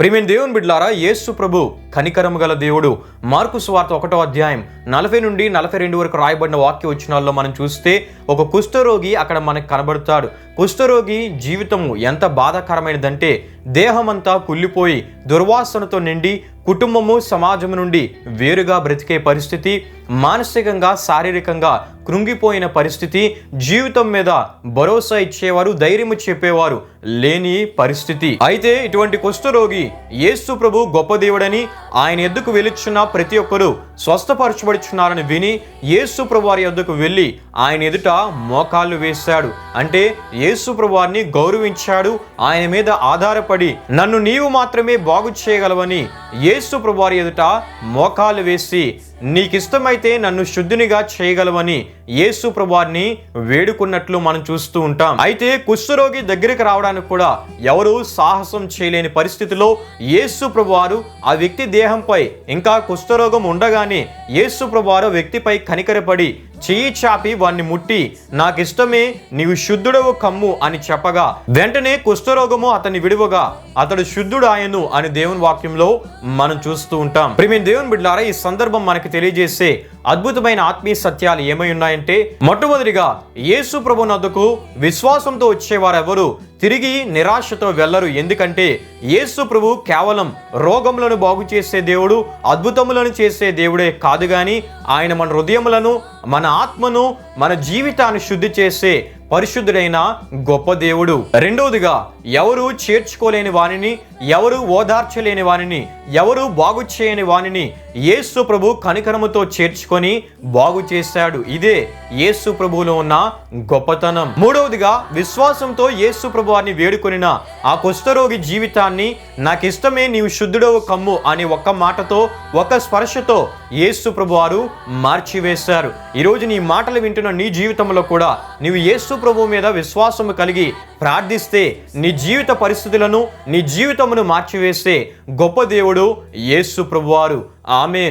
ప్రిమిన్ దేవుని బిడ్లారా యేసు ప్రభు కనికరము గల దేవుడు. మార్కు సువార్త ఒకటో అధ్యాయం నలభై నుండి నలభై రెండు వరకు రాయబడిన వాక్య వచ్చినాల్లో మనం చూస్తే ఒక కుష్ఠరోగి అక్కడ మనకు కనబడతాడు. కుష్ఠరోగి జీవితము ఎంత బాధాకరమైనదంటే దేహమంతా కుళ్ళిపోయి దుర్వాసనతో నిండి కుటుంబము సమాజము నుండి వేరుగా బ్రతికే పరిస్థితి మానసికంగా శారీరకంగా కృంగిపోయిన పరిస్థితి జీవితం మీద భరోసా ఇచ్చేవారు ధైర్యము చెప్పేవారు లేని పరిస్థితి. అయితే ఇటువంటి కుష్ఠరోగి యేసు ప్రభు గొప్ప దేవుడని ఆయన ఎద్దుకు వెలుచున్న ప్రతి ఒక్కరూ స్వస్థపరచబడుచున్నారని విని యేసు ప్రభువారి ఎద్దుకు వెళ్ళి ఆయన ఎదుట మోకాళ్ళు వేశాడు. అంటే యేసు ప్రభువారిని గౌరవించాడు ఆయన మీద ఆధారపడి నన్ను నీవు మాత్రమే బాగు చేయగలవని యేసు ప్రభువారి ఎదుట మోకాళ్ళు వేసి నీకిష్టమైతే నన్ను శుద్ధినిగా చేయగలవని యేసు ప్రభువారిని వేడుకున్నట్లు మనం చూస్తూ ఉంటాం. అయితే కుష్ఠరోగి దగ్గరికి రావడానికి కూడా ఎవరు సాహసం చేయలేని పరిస్థితిలో యేసు ప్రభువారు ఆ వ్యక్తి దేహంపై ఇంకా కుష్ఠరోగం ఉండగానే యేసు ప్రభువారు వ్యక్తిపై కనికరపడి చెయ్యి చాపి వాణ్ణి ముట్టి నాకిష్టమే నీవు శుద్ధుడవు కమ్ము అని చెప్పగా వెంటనే కుష్ఠరోగము అతన్ని విడువగా అతడు శుద్ధుడు ఆయను అని దేవుని వాక్యంలో మనం చూస్తూ ఉంటాం. ప్రియమైన దేవుని బిడ్డారా ఈ సందర్భం మనకి తెలియజేసే అద్భుతమైన ఆత్మీయ సత్యాలు ఏమై ఉన్నాయంటే మొట్టమొదటిగా యేసు ప్రభు నద్దుకు విశ్వాసంతో వచ్చేవారెవరు? తిరిగి నిరాశతో వెళ్ళరు. ఎందుకంటే యేసు ప్రభు కేవలం రోగములను బాగు చేసే దేవుడు అద్భుతములను చేసే దేవుడే కాదు కానీ ఆయన మన హృదయములను మన ఆత్మను మన జీవితాన్ని శుద్ధి చేసే పరిశుద్ధుడైన గొప్ప దేవుడు. రెండవదిగా ఎవరు చేర్చుకోలేని వానిని ఎవరు ఓదార్చలేని వానిని ఎవరు బాగు చేయని వానిని యేసు ప్రభు కనికరముతో చేర్చుకొని బాగు చేశాడు. ఇదే యేసు ప్రభువులో ఉన్న గొప్పతనం. మూడవదిగా విశ్వాసంతో యేసు ప్రభు వారిని వేడుకొనిన ఆ కుష్ఠరోగి జీవితాన్ని నాకు ఇష్టమే నీవు శుద్ధుడవు కమ్ము అని ఒక్క మాటతో ఒక స్పర్శతో యేసు ప్రభు వారు మార్చివేశారు. ఈరోజు నీ మాటలు వింటున్న నీ జీవితంలో కూడా నీవు యేసు ప్రభు మీద విశ్వాసము కలిగి ప్రార్థిస్తే నీ జీవిత పరిస్థితులను నీ జీవితమును మార్చివేస్తే గొప్ప దేవుడు యేసు ప్రభువారు. ఆమె